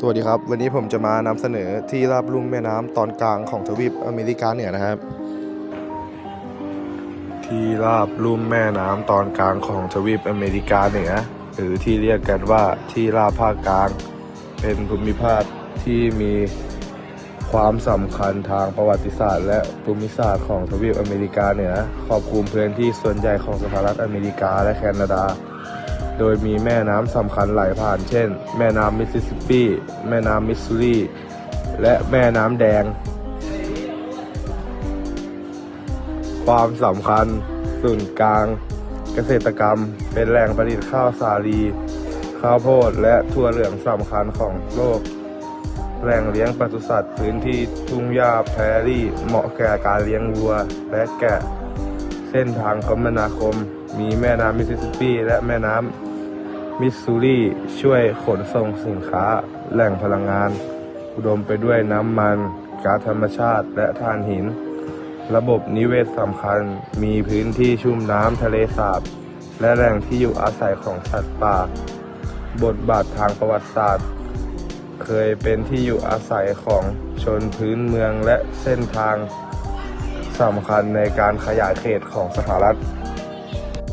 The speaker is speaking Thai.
สวัสดีครับ วันนี้ผมจะมานำเสนอที่ราบลุ่มแม่น้ำตอนกลางของทวีปอเมริกาเหนือนะครับ ที่ราบลุ่มแม่น้ำตอนกลางของทวีปอเมริกาเหนือ หรือที่เรียกกันว่าที่ราบภาคกลาง เป็นภูมิภาคที่มีความสำคัญทางประวัติศาสตร์ และภูมิศาสตร์ของทวีปอเมริกาเหนือครอบคลุมพื้นที่ส่วนใหญ่ของสหรัฐอเมริกาและแคนาดา โดยมีแม่น้ำสำคัญไหลผ่าน เช่น แม่น้ำมิสซิสซิปปี แม่น้ำมิสซูรี และแม่น้ำแดง ความสำคัญศูนย์กลาง เกษตรกรรม เป็นแหล่งผลิตข้าวสาลี ข้าวโพด และถั่วเหลืองสำคัญของโลก แหล่งเลี้ยงปศุสัตว์พื้นที่ทุ่งหญ้าแพรรี่ เหมาะแก่การเลี้ยงวัว และแกะ เส้นทางคมนาคม มีแม่น้ำมิสซิสซิปปี และแม่น้ำ มิสซูรีช่วยขนส่งสินค้า แหล่งพลังงาน อุดมไปด้วยน้ำมันก๊าซธรรมชาติและถ่านหิน ระบบนิเวศสำคัญมีพื้นที่ชุ่มน้ำทะเลสาบ และแหล่งที่อยู่อาศัยของสัตว์ป่า บทบาททางประวัติศาสตร์ เคยเป็นที่อยู่อาศัยของชนพื้นเมืองและเส้นทางสำคัญในการขยายเขตของสหรัฐ